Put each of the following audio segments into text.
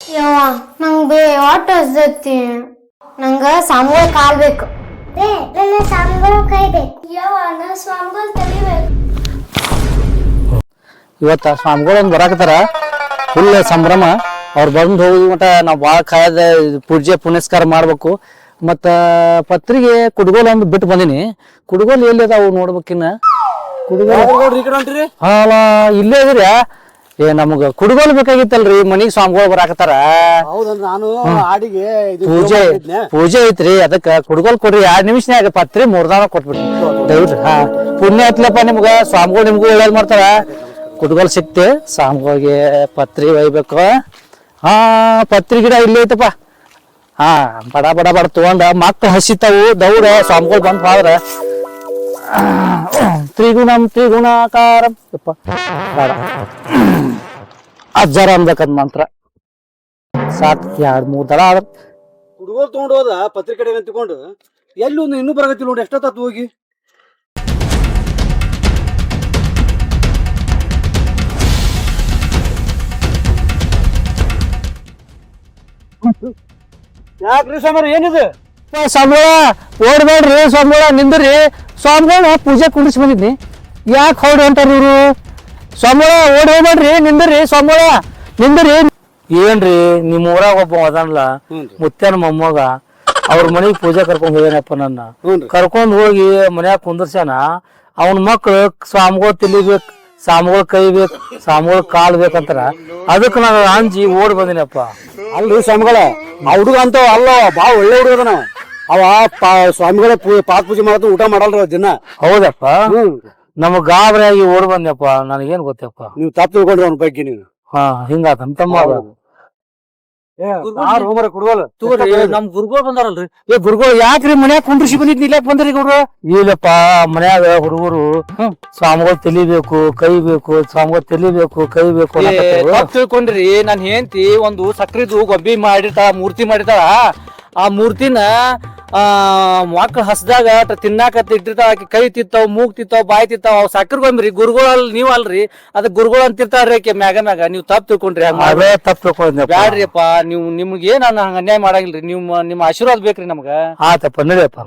ಯವ್ವ ನಂಗ್ ಬೇ ವಾಟ್ ಹಸ್ದೈತಿ. ನಂಗ ಸಾಮೂಲ ಕಾಲ್ ಬೇಕು. ಬೇ ನನ್ನ ಕೈ ಬೇಕು ಯವ್ವ ನಾ ಸ್ವಾಮಿಗಳು ತಡಿಬೇಕು ಇವತ್ತ ಸ್ವಾಮಿಗಳೊಂದು ಬರಾಕತ್ತಾರ. ಫುಲ್ ಸಂಭ್ರಮ. ಅವ್ರು ಬಂದು ಹೋಗಿ ಮಟ್ಟ ನಾವು ಭಾಳ ಕಾಯದ ಪೂಜೆ ಪುನಸ್ಕಾರ ಮಾಡ್ಬೇಕು. ಮತ್ತ ಪತ್ರಿಕೆ ಕುಡ್ಗೋಲ್ ಒಂದು ಬಿಟ್ಟು ಬಂದಿನಿ. ಕುಡ್ಗೋಲ್ ಎಲ್ಲಿ ಅದಾವು ನೋಡ್ಬೇಕಿನ್ನ. ಕುಡ್ಗೋಲ್ ಈ ಕಡೆ ಹೊಂಟ್ರಿ? ಹಾಲ ಇಲ್ಲೇ ಇದ್ರಿ ಏ ನಮಗ ಕುಡ್ಗೋಲ್ ಬೇಕಾಗಿತ್ತಲ್ರಿ ಮನಿಗ್ ಸ್ವಾಮಿಗಳು ಬರಾಕತ್ತಾರ. ನಾನು ಆಡಿಗೆ ಇದು ಪೂಜೆ ಪೂಜೆ ಐತ್ರಿ ಅದಕ್ಕ ಕುಡ್ಗೋಲ್ ಕೊಡ್ರಿ ಎರಡ್ ನಿಮಿಷನಾಗ ಪತ್ರಿ ಮೂರ್ದಾನ ಕೊಟ್ಬಿಡ್ರಿ. ದಯವಿಟ್ಟು ಹಾ. ಪುಣ್ಯ ಐತ್ಲಪ್ಪ ನಿಮ್ಗ ಸ್ವಾಮಿಗಳು ನಿಮ್ಗೂ ಒಳ್ಳೇದ್ ಮಾಡ್ತಾರ. ಕುಡ್ಗೋಲ್ ಸಿಕ್ತಿ ಸ್ವಾಮಿಗಳಿಗೆ ಪತ್ರಿ ಒಯ್ಬೇಕು. ಹಾ ಪತ್ರಿ ಗಿಡ ಇಲ್ಲೇ ಐತಪ್ಪ. ಹಾ ಬಡ ಬಡ ಬಡ ತಗೊಂಡ ಮಕ್ಳು ಹಸಿತಾವು ದೌಡ ಸ್ವಾಮಿಗಳು ಬಂದ್ ಹೋದ್ರ. ತ್ರಿಗುಣಂ ತ್ರಿಗುಣಾಕಾರಂ. ಯಪ್ಪ, ಬೇಡ. ಅಜ್ಜರ ಅಂಬೇಕದ್ ಮಂತ್ರ. ಸಾಕ್ ಎರಡ್ ಮೂರ್ ದಳ ಆದ್ರ ಹುಡುಗರು ತಗೊಂಡು ಹೋದ, ಪತ್ರಿಕೆ ತಗೊಂಡು ಎಲ್ಲಿ ಒಂದು ಇನ್ನೂ ಬರಗತಿ ನೋಡಿ ಎಷ್ಟೊತ್ತಾತು ಹೋಗಿ? ಯಾಕ್ರಿ ಸಮರ್ ಏನಿದೆ? ಸ್ವಾಮಿಗಳ ಓಡ್ಬೇಡ್ರಿ ಸ್ವಾಮಿಗಳ ನಿಂದ್ರಿ. ಸ್ವಾಮಿಗಳ ಪೂಜೆ ಕುಂಡಿಸಿ ಬಂದಿದ್ನಿ. ಯಾಕೆ ಹೊಡ್ ಹೊಂಟಾರ ಇವ್ರು? ಸ್ವಾಮಿಗಳ ಓಡ್ ಹೋಗ್ಬೇಡ್ರಿ ನಿಂದ್ರಿ ಸ್ವಾಮಿಗಳ. ನಿಂದ್ರಿ. ಏನ್ರಿ ನಿಮ್ ಊರಾಗ ಒಬ್ಬ ಅದಾನಲ್ಲ ಮುತ್ತೇನ ಮುತ್ಯಾನ ಮೊಮ್ಮಗ ಅವ್ರ ಮನೆಗೆ ಪೂಜೆ ಕರ್ಕೊಂಡ್ ಹೋಗ್ಯಾನಪ್ಪ ನನ್ನ. ಕರ್ಕೊಂಡ್ ಹೋಗಿ ಮನ್ಯಾಗ ಕುಂದರ್ಸ್ಯಾನ ಅವನ ಮಕ್ಳು ಸ್ವಾಮಿಗಳು ತಿಳಿಬೇಕು ಕೈ ಬೇಕು ಸ್ವಾಮಿಗಳು ಕಾಲ್ ಬೇಕಂತಾರ ಅದಕ್ಕೆ ನಾನು ಅಂಜಿ ಓಡ್ ಬಂದಿನಪ್ಪ. ಅಲ್ರಿ ಸ್ವಾಮಿಗಳ ಆ ಹುಡುಗ ಅಂತ ಅಲ್ಲ ಬಾ ಒಳ್ಳೆ ಹುಡುಗ ಅದಾನ. ಅವ ಪಾ ಸ್ವಾಮಿಗಳ ಪೂ- ಪಾದ ಪೂಜೆ ಮಾಡೋದು ಊಟ ಮಾಡಲ್ರ ಅವ್ ದಿನ. ಹೌದಪ್ಪ? ನಮ್ ನಮಗ್ ಗಾಬರಿಯಾಗಿ ಓಡ್ ಬಂದ್ಯಪ್ಪ ನನಗೇನ್ ಗೊತ್ತಪ್ಪ? ನೀವು ತಪ್ಪು ತಿಳ್ಕೊಂಡ್ರಿ ಅವ್ನ ಬಗ್ಗೆ ನೀವು ಹಾ ಹಿಂಗಾತ ತಮ್ಮ ನಮ್ ಗುರುಗಳು ಬಂದಾರಲ್ರಿ. ಏ ಗುರುಗಳು ಯಾಕ್ರಿ ಮನ್ಯಾಗ ಕುಂಡ್ರಿಸಿ ಬಂದಿದ್ ಇಲ್ಲಾಕ್ ಬಂದ್ರಿ ಗುರು ಇಲ್ಲಪ್ಪ ಮನ್ಯಾಗ ಹುಡುಗರು ಸ್ವಾಮಿಗಳು ತಿಳಿಬೇಕು ಕೈಬೇಕು ಸ್ವಾಮಿಗಳು ತಿಳಿಬೇಕು ಕೈ ಬೇಕು ತಪ್ಪು ತಿಳ್ಕೊಂಡ್ರಿ ನನ್ ಹೆಂಡತಿ ಒಂದು ಸಕ್ರಿದು ಗೊಬ್ಬಿ ಮಾಡಿರ್ತಾಳ ಮೂರ್ತಿ ಮಾಡಿರ್ತಾಳ. ಆ ಮೂರ್ತಿನ ಮಕ್ಳು ಹಸ್ದಾಗ ತಿನ್ನಾಕ ಇಟ್ಟಿರ್ತಾವ ಆಕೆ ಕೈ ತಿತ್ತಾವ್ ಮೂಗ್ ತಿತ್ತಾವ್ ಬಾಯಿ ತಿತ್ತಾವ್ ಅವ್ ಸಾಕಿರ್ ಬಂದ್ರಿ ಗುರುಗಳು ನೀವ್ ಅಲ್ರಿ ಅದ ಗುರುಗಳು ಅಂತ ಇರ್ತಾರ್ರಿ ಆಕೆ ಮ್ಯಾಗ ಮ್ಯಾಗ. ನೀವ್ ತಪ್ಪು ತಿಳ್ಕೊಂಡ್ರಿ ಹಂಗ ತಪ್ಪು. ಬ್ಯಾಡ್ರಿಪ್ಪ ನೀವು ನಿಮ್ಗೆ ಏನ್ ಹಂಗ ಅನ್ಯಾಯ ಮಾಡಂಗಿಲ್ರಿ. ನಿಮ್ಮ ನಿಮ್ಮ ಆಶೀರ್ವಾದ ಬೇಕ್ರಿ ನಮ್ಗ. ಆತಪ್ಪ ನಡಿಯಪ್ಪ.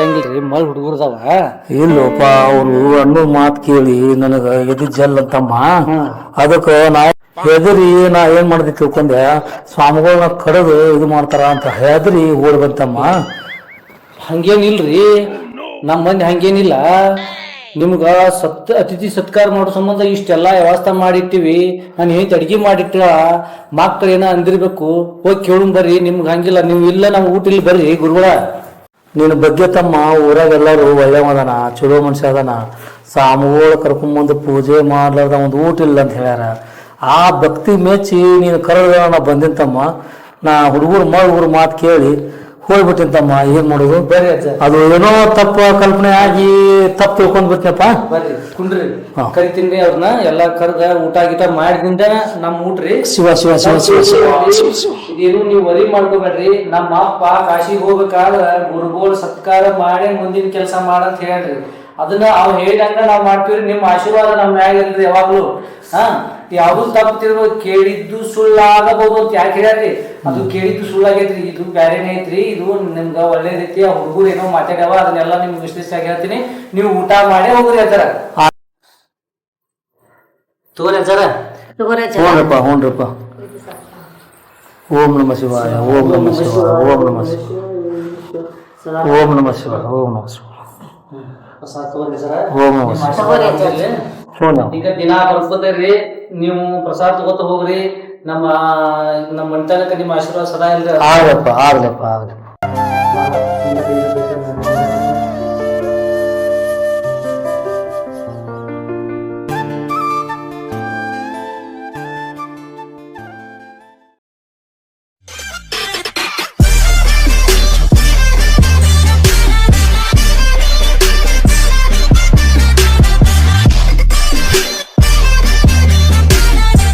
ಏನು ಮಲ್ ಹುಡುಗರ್ದಾವ ಇಲ್ಲಪ್ಪ ಅವ್ರು ಅನ್ನೋ ಮಾತ್ ಕೇಳಿ ನನಗ ಎದಿ ಜಲ್ ಅಂತಮ್ಮ. ಅದಕ್ಕ ನಾ ಹೆದರಿ ನಾ ಏನ್ ಮಾಡ್ದೆ ತಿಳ್ಕೊಂಡೆ ಸ್ವಾಮಿಗಳನ್ನ ಕಡದು ಇದು ಮಾಡ್ತಾರ ಅಂತ ಹೆದರಿ ಓಡ್ ಬಂತಮ್ಮ ಹಂಗೇನಿಲ್ರಿ ನಮ್ಮ ಮಂದಿ ಹಂಗೇನಿಲ್ಲ. ನಿಮ್ಗ ಸತ್ ಅತಿಥಿ ಸತ್ಕಾರ ಮಾಡೋ ಸಂಬಂಧ ಇಷ್ಟೆಲ್ಲಾ ವ್ಯವಸ್ಥೆ ಮಾಡಿಟ್ಟಿವಿ. ನಾನು ಏನ್ ಅಡಿಗೆ ಮಾಡಿಟ್ಟ ಮಕ್ಕಳು ಏನ ಅಂದಿರ್ಬೇಕು ಹೋಗಿ ಕೇಳು ಬರ್ರಿ ನಿಮ್ಗ ಹಂಗಿಲ್ಲ ನೀವು ಇಲ್ಲ ನಾವು ಊಟ ಇಲ್ಲಿ ಬರ್ರಿ ಗುರುಗಳ. ನಿನ್ನ ಬಗ್ಗೆ ತಮ್ಮ ಊರಾಗೆಲ್ಲರೂ ಒಳ್ಳೆ ಮದನ ಚಲೋ ಮನುಷ್ಯ ಅದಾನ ಸ್ವಾಮಿಗಳು ಕರ್ಕೊಂಬಂದು ಪೂಜೆ ಮಾಡ್ಲಾರ್ದ ಒಂದು ಊಟ ಇಲ್ಲ ಅಂತ ಹೇಳ್ಯಾರ. ಆ ಭಕ್ತಿ ಮೆಚ್ಚಿ ನೀನು ಕರೆದ ನಾ ಬಂದಿಂತಮ್ಮ ನಾ ಹುಡುಗರು ಮ ಹುಡುಗರು ಮಾತು ಕೇಳಿ ಹೋಗ್ಬಿಟ್ಟಿಂತಮ್ಮ ಏನ್ ಮಾಡೋದು? ಅದು ಏನೋ ತಪ್ಪ ಕಲ್ಪನೆ ಆಗಿ ತಪ್ಪು ತಿಳ್ಕೊಂಡ್ ಬಿಡ್ತೇನಪ್ಪ ಕುಂಡ್ರಿ. ಕರಿತೀನಿ ಅವ್ರನ್ನ ಎಲ್ಲಾ ಕರ್ದ ಊಟ ಗೀಟ ಮಾಡಿದಿಂದ ನಮ್ ಊಟ್ರಿ. ಶಿವ ಶಿವ ಶಿವ ಶಿವ ಶಿವ. ಇದೇನು ನೀವು ವರಿ ಮಾಡ್ಕೋಬೇಡ್ರಿ. ನಮ್ಮ ಅಪ್ಪ ಕಾಶಿಗೆ ಹೋಗ್ಬೇಕಾದ್ರ ಗುರುಗಳು ಸತ್ಕಾರ ಮಾಡಿ ಮುಂದಿನ ಕೆಲಸ ಮಾಡಂತ ಹೇಳ್ರಿ. ಅದನ್ನ ಅವ್ ಹೇಳಿದಂಗ ನಾವ್ ಮಾಡ್ತೀವ್ರಿ. ನಿಮ್ಮ ಆಶೀರ್ವಾದ ನಮ್ಮ ಮ್ಯಾಗ ಇಲ್ರಿ ಯಾವಾಗ್ಲೂ. ಹಾ? ಯಾವ್ದು ತಪ್ಪು ತಿಳ್ಕೊ ಕೇಳಿದ್ದು ಸುಳ್ಳಾಗಬಹುದು ಅಂತ ಯಾಕೆ ಹೇಳ್ರಿ ಅದು ಕೇಳಿದ್ದು ಸುಳ್ಳಾಗೈತ್ರಿ. ಇದು ಬ್ಯಾರೇನೇ ಐತ್ರಿ. ಇದು ನಿಮ್ಗ ಒಳ್ಳೆ ರೀತಿಯ ಹುಡುಗರು ಏನೋ ಮಾತಾಡ್ಯಾವ. ಅದನ್ನೆಲ್ಲ ನಿಮ್ಗೆ ವಿಶ್ಲೇಷ ಹೇಳ್ತೀನಿ. ನೀವು ಊಟ ಮಾಡಿ ಹೋಗ್ರಿ ಅಂತಾರ ತಗೋರಿ ಅಂತಾರ ಹ್ಞೂನಪ್ಪ ಹ್ಞೂನ್ರಪ್ಪ ಓಂ ನಮ ಶಿವಾಯ ಓಂ ನಮ ಶಿವಾಯ ಓಂ ನಮ ಶಿವಾಯ. ಓಂ ನಮ ಶಿವಾಯ. ಓಂ ನಮ ಶಿವಾಯ ಓಂ ನಮ ಶಿವಾಯ. ಈಗ ದಿನ ಬರ್ಕೋತೀರಿ ನೀವು ಪ್ರಸಾದ ತಗೋತ ಹೋಗ್ರಿ ನಮ್ಮ ನಮ್ಮ ಮನೆತನಕ ನಿಮ್ಮ ಆಶೀರ್ವಾದ ಸದಾ ಇಲ್ರಿ. ಆಗ್ಲಪ್ಪ ಆಗ್ಲಪ್ಪ ಆಗ್ಲಪ್ಪ.